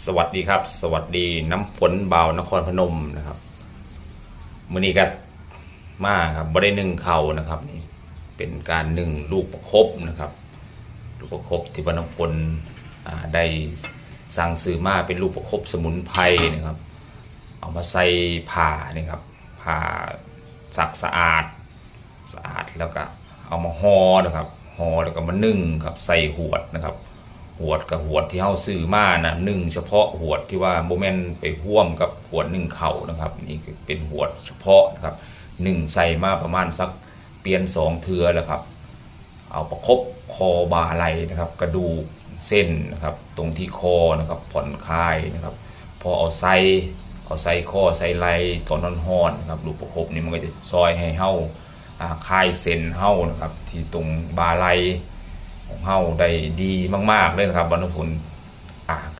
สวัสดีครับ สวัสดีน้ำฝนเบานครพนมนะครับมือนี้ก็มาครับบ่ได้หนึ่งเข่านะครับนี่เป็นการนึ่งลูกประคบนะครับ ลูกประคบที่บ้านน้ำฝนได้สั่งซื้อมาเป็นลูกประคบสมุนไพรนะครับ เอามาใส่ผ่านี่ครับผ่าสักสะอาดสะอาดแล้วก็เอามาห่อนะครับห่อแล้วก็มานึ่งครับใส่หวดนะครับ หวดกับหวดที่เฮาซื้อมานะหนึ่งเฉพาะหวดที่ว่าโมเมนไปห่วมกับหวดหนึ่งเข่านะครับนี่เป็นหวดเฉพาะนะครับหนึ่งใส่มาประมาณสักเปลี่ยนสองเทือแล้วครับ เอาประคบคอบาไหลนะครับ กระดูกเส้นนะครับ ตรงที่คอนะครับผ่อนคลายนะครับ พอเอาใส่เอาใส่ข้อใส่ไหลตอนร้อนๆนะครับลูกประคบนี่มันก็จะซอยให้เฮาอ่าคลายเส้นเฮานะครับ ที่ตรงบาไหล ของเฮาได้ดีมากๆเลยนะครับบรรพลอ่า